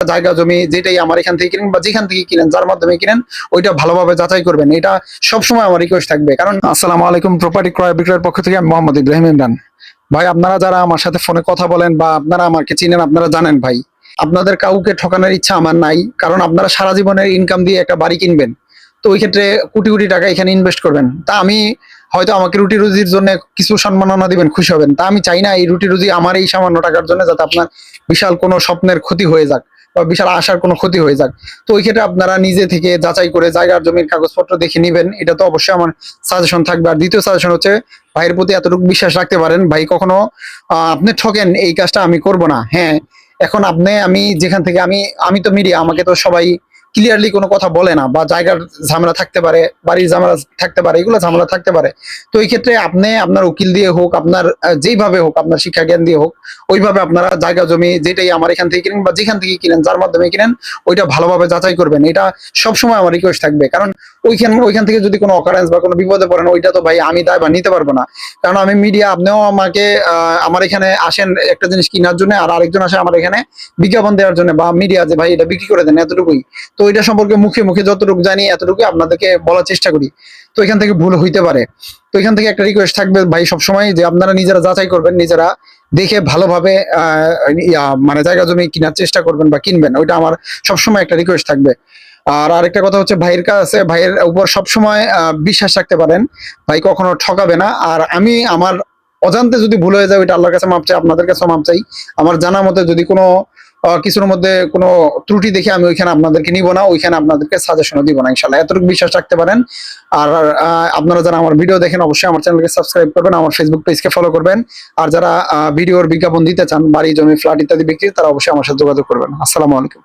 জায়গা, জমি যেটাই আমার এখান থেকে কিনেন বা যেখান থেকে কিনেন, যার মাধ্যমে কিনেন, ওইটা ভালোভাবে যাচাই করবেন। এটা সবসময় আমার রিকোয়েস্ট থাকবে। কারণ আসসালামু আলাইকুম প্রপার্টি ক্রয় বিক্রয়ের পক্ষ থেকে আমি মোহাম্মদ ইব্রাহিম ইমরান। ভাই, আপনারা যারা আমার সাথে ফোনে কথা বলেন বা আপনারা আমাকে চিনেন, আপনারা জানেন ভাই, আপনাদের কাউকে ঠকানোর ইচ্ছা আমার নাই, কারণ আপনারা সারা জীবনের ইনকাম দিয়ে একটা বাড়ি কিনবেন। তো ওই ক্ষেত্রে কোটি কোটি টাকা এখানে ইনভেস্ট করবেন। তা আমি হয়তো আমাকে রুটি রুজির জন্য কিছু সম্মাননা দিবেন, খুশি হবেন। তা আমি চাই না এই রুটি রুজি আমার এই সামান্য টাকার জন্য যাতে আপনার বিশাল কোনো স্বপ্নের ক্ষতি হয়ে যাক। বিশাল আসার কোনো ক্ষতি হয়ে যাক। তো ওই ক্ষেত্রে আপনারা নিজে থেকে যাচাই করে জায়গার জমির কাগজপত্র দেখে নেবেন। এটা তো অবশ্যই আমার সাজেশন থাকবে। আর দ্বিতীয় সাজেশন হচ্ছে, ভাইয়ের প্রতি এতটুকু বিশ্বাস রাখতে পারেন। ভাই কখনো আপনি ঠকেন, এই কাজটা আমি করব না। হ্যাঁ এখন আপনি, আমি যেখান থেকে, আমি আমি তো মিডিয়া আমাকে তো সবাই ক্লিয়ারলি কোনো কথা বলে না, বা জায়গার ঝামেলা থাকতে পারে, বাড়ির ঝামেলা থাকতে পারে, এগুলো ঝামেলা থাকতে পারে। তো এই ক্ষেত্রে আপনি আপনার উকিল দিয়ে হোক, আপনার যেইভাবে হোক, আপনার শিক্ষা জ্ঞান দিয়ে হোক, ওইভাবে আপনারা জায়গা জমি যেটাই আমার এখান থেকে কিনেন বা যেখান থেকে কিনেন, যার মাধ্যমে কিনেন, ওইটা ভালোভাবে যাচাই করবেন। এটা সবসময় আমার রিকোয়েস্ট থাকবে। কারণ ওইখান ওইখান থেকে যদি কোনো অকারেন্স বা কোনো বিপদে পড়েন, ওইটা তো ভাই আমি দায় বা নিতে পারব না। কারণ আমি মিডিয়া আপনিও আমাকে আমার এখানে আসেন একটা জিনিস কেনার জন্য, আর আরেকজন আসে আমার এখানে বিজ্ঞাপন দেওয়ার জন্য, বা মিডিয়া যে ভাই এটা বিক্রি করে দেন, এতটুকুই। তো এটা সম্পর্কে মুখে মুখে যতটুকু জানি এতটুকু আপনাদেরকে বলার চেষ্টা করি। তো এখান থেকে ভুল হইতে পারে। তো এখান থেকে একটা রিকোয়েস্ট থাকবে ভাই সবসময় যে আপনারা নিজেরা যাচাই করবেন, নিজেরা দেখে ভালোভাবে মানে জায়গা জমি কেনার চেষ্টা করবেন বা কিনবেন। ওইটা আমার সবসময় একটা রিকোয়েস্ট থাকবে। আর আরেকটা কথা হচ্ছে, ভাইয়ের কাছে, ভাইয়ের উপর সবসময় বিশ্বাস রাখতে পারেন। ভাই কখনো ঠকাবে না। আর আমি আমার অজান্তে যদি ভুল হয়ে যায়, ওইটা আল্লাহর কাছে মাপ চাই, আপনাদের কাছে মাপ চাই। আমার জানা মতে যদি কোনো কিছুর মধ্যে কোনো ত্রুটি দেখে আমি ওইখানে আপনাদেরকে নিব না, ওইখানে আপনাদেরকে সাজেশনও দিব না ইনশাল্লাহ এতটুকু বিশ্বাস রাখতে পারেন। আর আপনারা যারা আমার ভিডিও দেখেন, অবশ্যই আমার চ্যানেলকে সাবস্ক্রাইব করবেন, আমার ফেসবুক পেজকে ফলো করবেন। আর যারা ভিডিওর বিজ্ঞাপন দিতে চান, বাড়ি, জমি ফ্ল্যাট ইত্যাদি বিক্রি, তারা অবশ্যই আমার সাথে যোগাযোগ করবেন। আসসালামু আলাইকুম।